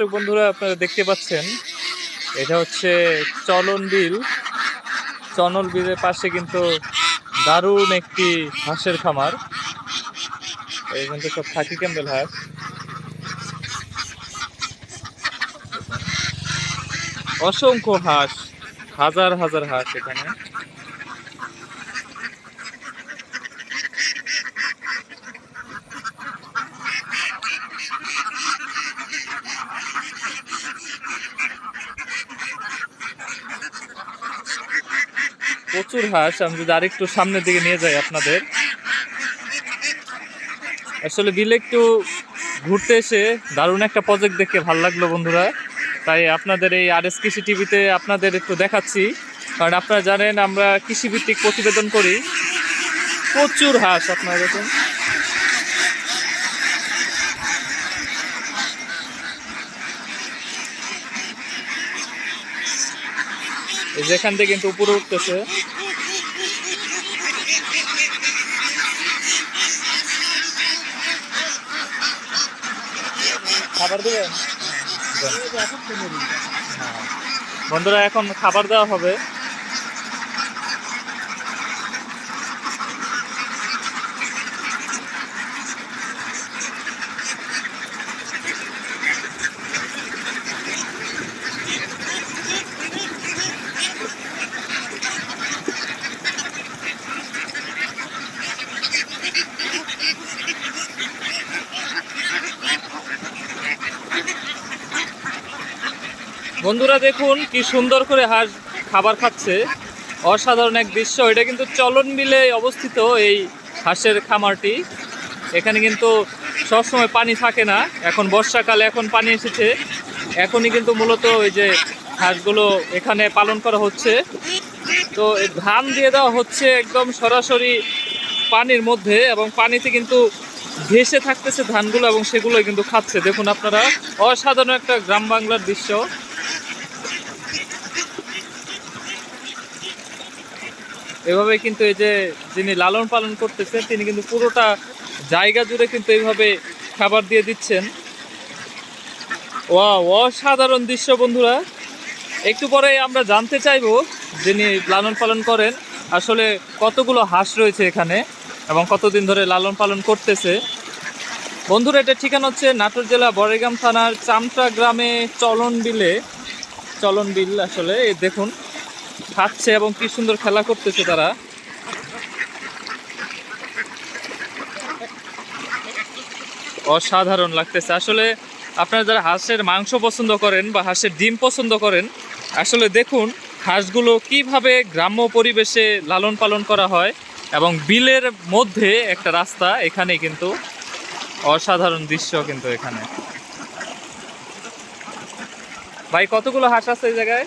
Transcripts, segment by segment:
দর্শক বন্ধুরা, আপনারা দেখতে পাচ্ছেন, এটা হচ্ছে চলন বিল। চনল বিলের পাশে কিন্তু দারুণ একটি হাঁসের খামার। এই কিন্তু সব থাকি ক্যাম্বেল হাঁস। অসংখ্য হাঁস, হাজার হাজার হাঁস এখানে। প্রচুর হাঁস, আমি যদি আরেকটু সামনের দিকে নিয়ে যাই আপনাদের। আসলে বিলে একটু ঘুরতে এসে দারুণ একটা প্রজেক্ট দেখে ভালো লাগল বন্ধুরা। তাই আপনাদের এই আর এস কৃষি টিভিতে আপনাদের একটু দেখাচ্ছি। কারণ আপনারা জানেন, আমরা কৃষিভিত্তিক প্রতিবেদন করি। প্রচুর হাঁস আপনারা দেখুন। এই যে থেকে কিন্তু উপরে উঠতেছে। খাবার দেবেন? হ্যাঁ। বন্ধুরা এখন খাবার দেওয়া হবে। বন্ধুরা দেখুন কি সুন্দর করে হাঁস খাবার খাচ্ছে। অসাধারণ এক দৃশ্য। এটা কিন্তু চলন বিলে অবস্থিত এই হাঁসের খামারটি। এখানে কিন্তু সবসময় পানি থাকে না। এখন বর্ষাকালে এখন পানি এসেছে। এখনই কিন্তু মূলত ওই যে হাঁসগুলো এখানে পালন করা হচ্ছে। তো ধান দিয়ে দেওয়া হচ্ছে একদম সরাসরি পানির মধ্যে এবং পানিতে কিন্তু ভেসে থাকতেছে ধানগুলো এবং সেগুলো কিন্তু খাচ্ছে। দেখুন আপনারা, অসাধারণ একটা গ্রাম বাংলার দৃশ্য। এভাবে কিন্তু এই যে যিনি লালন পালন করতেছেন, তিনি কিন্তু পুরোটা জায়গা জুড়ে কিন্তু এইভাবে খাবার দিয়ে দিচ্ছেন। ওয়া অসাধারণ দৃশ্য বন্ধুরা। একটু পরে আমরা জানতে চাইব যিনি লালন পালন করেন, আসলে কতগুলো হাঁস রয়েছে এখানে এবং কতদিন ধরে লালন পালন করতেছে। বন্ধুরা, এটা ঠিকানা হচ্ছে নাটোর জেলা বড়েগ্রাম থানার চামটা গ্রামে চলন বিলে চলন বিল আসলে দেখুন। খাচ্ছে এবং কি সুন্দর খেলা করতেছে তারা। অসাধারণ লাগতেছে। আসলে আপনারা যারা হাঁসের মাংস পছন্দ করেন বা হাঁসের ডিম পছন্দ করেন, আসলে দেখুন হাঁসগুলো কীভাবে গ্রাম্য পরিবেশে লালন পালন করা হয় এবং বিলের মধ্যে একটা রাস্তা, এখানে কিন্তু অসাধারণ দৃশ্য কিন্তু এখানে। ভাই, কতগুলো হাঁস আছে এই জায়গায়?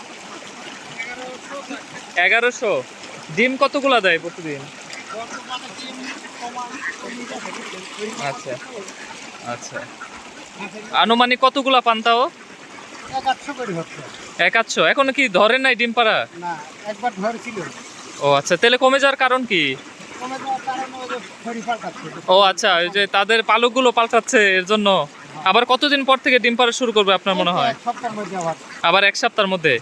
এগারোশো। ডিম কতগুলো দেয় প্রতিদিন? আচ্ছা আচ্ছা। আনুমানিক কতগুলা পান তাও? একাশো করে এক আধশো এখনও কি ধরেন নাই ডিম পাড়া? একবার ধরেছিল। ও আচ্ছা তাহলে কমে যাওয়ার কারণ কি? ও আচ্ছা ওই যে তাদের পালকগুলো পাল্টাচ্ছে এর জন্য। আবার কতদিন পর থেকে ডিম পাড়া শুরু করবে আপনার মনে হয়? আবার এক সপ্তাহের মধ্যে?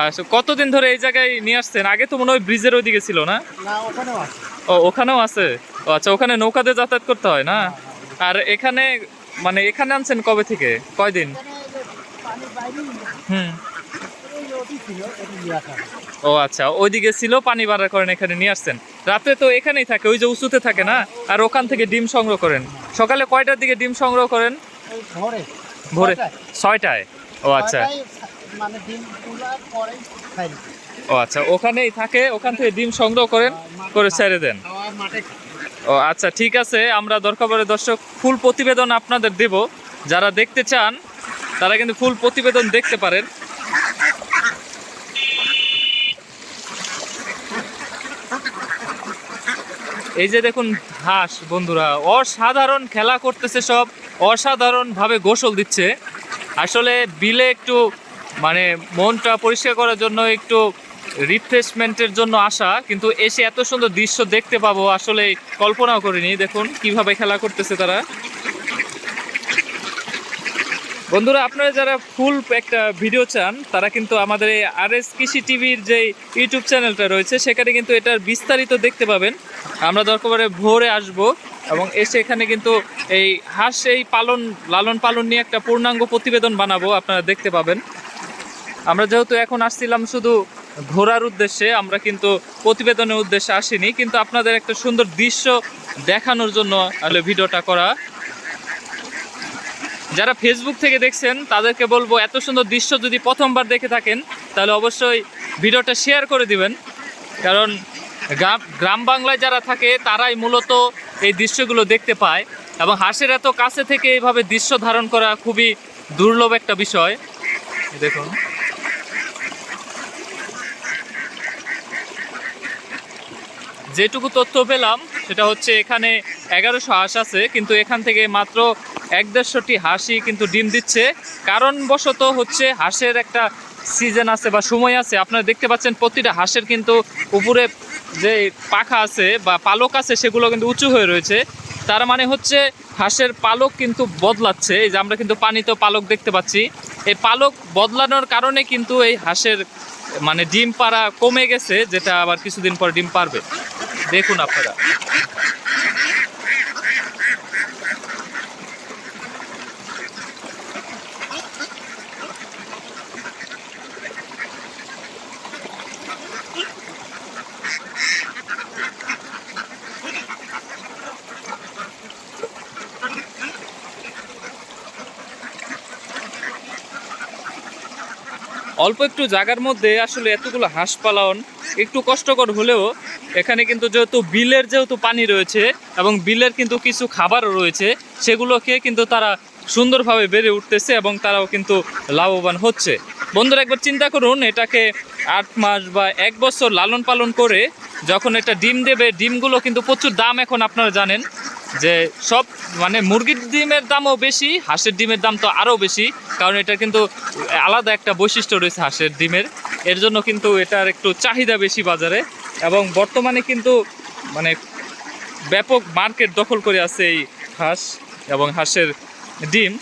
আচ্ছা কতদিন ধরে এই জায়গায় নিয়ে আসছেন? আগে তো মনে হয় ব্রিজের ওইদিকে ছিল না? না ওখানেও আছে। ও ওখানেও আছে? ও আচ্ছা ওখানে নৌকাতে যাতায়াত করতে হয় না? আর এখানে মানে এখানে আনছেন কবে থেকে? কয়দিন? হুম। ও আচ্ছা ওইদিকে ছিল পানি বাড়ার করেন এখানে নিয়ে আসছেন। রাতে তো এখানেই থাকে ওই যে উঁচুতে থাকে না? আর ওখান থেকে ডিম সংগ্রহ করেন। সকালে কয়টার দিকে ডিম সংগ্রহ করেন? ভোরে। ছয়টায়। ও আচ্ছা। মানে দিন তোলার পরেই খাই। ও আচ্ছা ওখানেই থাকে ওখান থেকে ডিম সংগ্রহ করেন করে ছেড়ে দেন। ও আচ্ছা ঠিক আছে আমরা দরকার দর্শক ফুল প্রতিবেদন আপনাদের দেব। যারা দেখতে চান তারা কিন্তু ফুল প্রতিবেদন দেখতে পারেন। এই যে দেখুন হাঁস বন্ধুরা অসাধারণ খেলা করতেছে সব অসাধারণভাবে গোসল দিচ্ছে। আসলে বিলে একটু মানে মনটা পরিষ্কার করার জন্য একটু রিফ্রেশমেন্টের জন্য আসা, কিন্তু এসে এত সুন্দর দৃশ্য দেখতে পাবো, আসলে কল্পনাও করিনি। দেখুন, কীভাবে খেলা করতেছে তারা। বন্ধুরা, আপনারা যারা ফুল একটা ভিডিও চান, তারা কিন্তু আমাদের এই আর এস কৃষি টিভির যে ইউটিউব চ্যানেলটা রয়েছে, সেখানে কিন্তু এটার বিস্তারিত দেখতে পাবেন। আমরা দরকারে ভোরে আসব, এবং এসে এখানে কিন্তু এই হাঁস, এই পালন লালন পালন নিয়ে একটা পূর্ণাঙ্গ প্রতিবেদন বানাবো, আপনারা দেখতে পাবেন। আমরা যেহেতু এখন আসছিলাম শুধু ঘোরার উদ্দেশ্যে, আমরা কিন্তু প্রতিবেদনের উদ্দেশ্যে আসিনি, কিন্তু আপনাদের একটা সুন্দর দৃশ্য দেখানোর জন্য আসলে ভিডিওটা করা। যারা ফেসবুক থেকে দেখছেন, তাদেরকে বলব এত সুন্দর দৃশ্য যদি প্রথমবার দেখে থাকেন, তাহলে অবশ্যই ভিডিওটা শেয়ার করে দিবেন। কারণ গ্রাম বাংলায় যারা থাকে, তারাই মূলত এই দৃশ্যগুলো দেখতে পায়। এবং হাঁসের এত কাছে থেকে এইভাবে দৃশ্য ধারণ করা খুবই দুর্লভ একটা বিষয়। দেখুন। যেটুকু তথ্য পেলাম, সেটা হচ্ছে এখানে এগারোশো হাঁস আছে, কিন্তু এখান থেকে মাত্র এক দেড়শোটি হাঁসই কিন্তু ডিম দিচ্ছে। কারণবশত হচ্ছে হাঁসের একটা সিজন আছে বা সময় আছে। আপনারা দেখতে পাচ্ছেন প্রতিটা হাঁসের কিন্তু উপরে যে পাখা আছে বা পালক আছে, সেগুলো কিন্তু উঁচু হয়ে রয়েছে। তার মানে হচ্ছে হাঁসের পালক কিন্তু বদলাচ্ছে। এই যে আমরা কিন্তু পানিতেও পালক দেখতে পাচ্ছি। এই পালক বদলানোর কারণে কিন্তু এই হাঁসের মানে ডিম পাড়া কমে গেছে, যেটা আবার কিছুদিন পর ডিম পারবে দেখুন আপনারা। অল্প একটু জায়গার মধ্যে আসলে এতগুলো হাঁস পালন, একটু কষ্টকর হলেও এখানে কিন্তু যেহেতু বিলের যেহেতু পানি রয়েছে এবং বিলের কিন্তু কিছু খাবারও রয়েছে, সেগুলোকে কিন্তু তারা সুন্দরভাবে বেড়ে উঠতেছে এবং তারাও কিন্তু লাভবান হচ্ছে। বন্ধুরা একবার চিন্তা করুন, এটাকে আট মাস বা এক বছর লালন পালন করে যখন এটা ডিম দেবে, ডিমগুলো কিন্তু প্রচুর দাম এখন আপনারা জানেন। যে সব মানে মুরগির ডিমের দামও বেশি, হাঁসের ডিমের দাম তো আরও বেশি, কারণ এটা কিন্তু আলাদা একটা বৈশিষ্ট্য রয়েছে হাঁসের ডিমের। এর জন্য কিন্তু এটার একটু চাহিদা বেশি বাজারে, এবং বর্তমানে কিন্তু মানে ব্যাপক মার্কেট দখল করে আছে এই হাঁস এবং হাঁসের ডিম।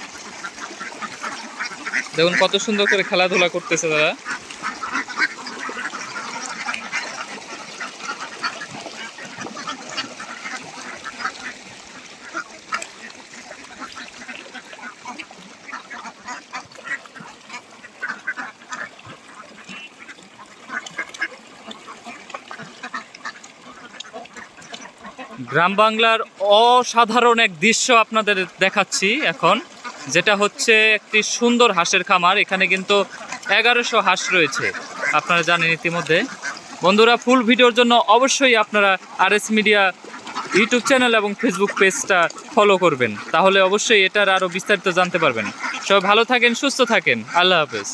দেখুন কত সুন্দর করে খেলাধুলা করতেছে তারা। গ্রাম বাংলার অসাধারণ এক দৃশ্য আপনাদের দেখাচ্ছি এখন, যেটা হচ্ছে একটি সুন্দর হাঁসের খামার। এখানে কিন্তু এগারোশো হাঁস রয়েছে, আপনারা জানেন ইতিমধ্যে। বন্ধুরা, ফুল ভিডিওর জন্য অবশ্যই আপনারা R S media YouTube channel এবং ফেসবুক পেজটা ফলো করবেন। তাহলে অবশ্যই এটার আরও বিস্তারিত জানতে পারবেন। সবাই ভালো থাকেন, সুস্থ থাকেন। আল্লাহ হাফেজ।